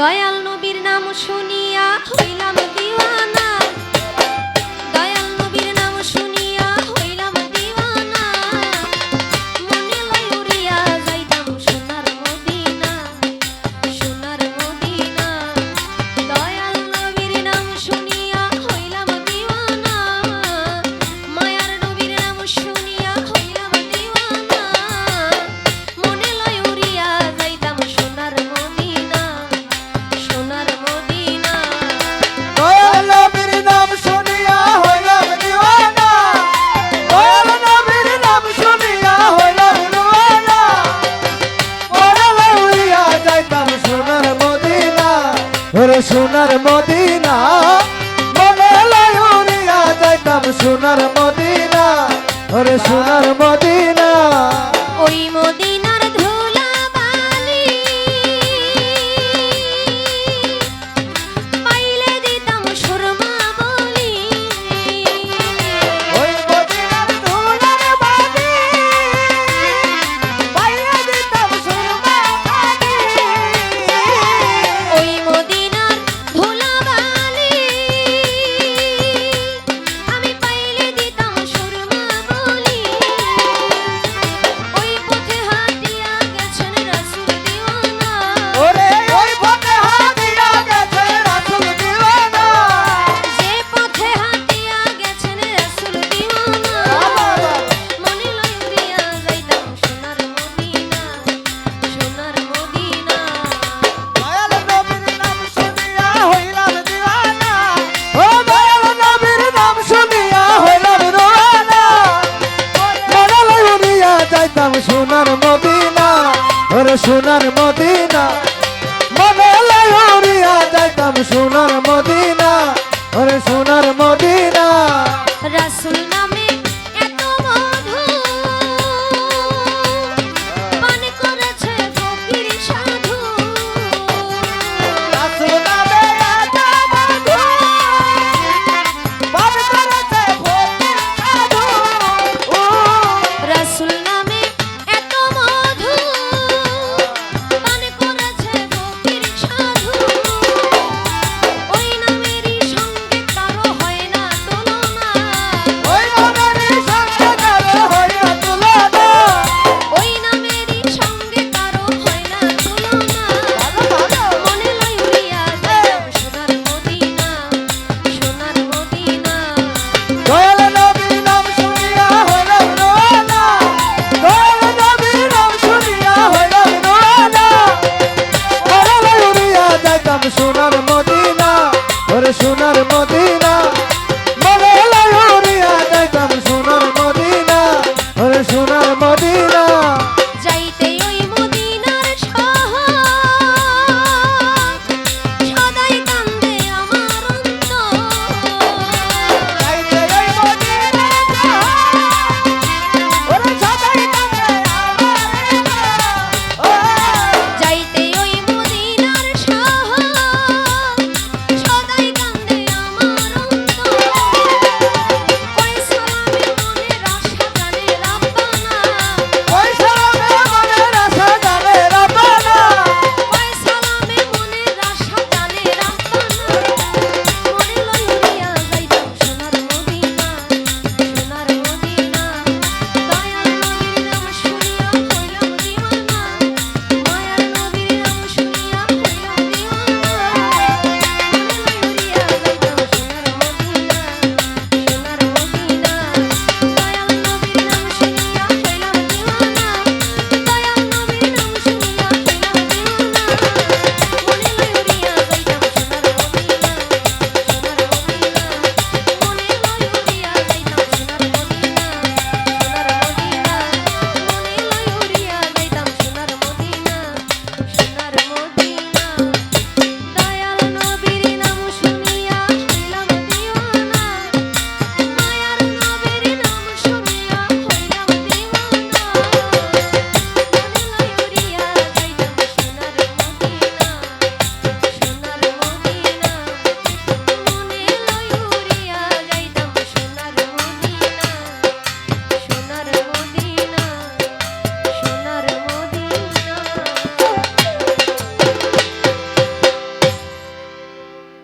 দয়াল নবীর নাম শুনিয়া হইলাম দিওয়ানা। সোনার মদিনা। মনে লাইয়া যাইতাম সোনার মদিনা। ওরে সোনার মদিনা। ওই মদিনা মদিনা ওরে সোনার মদিনা। মনে লাগাইয়া যাইতাম সোনার মদিনা। সোনার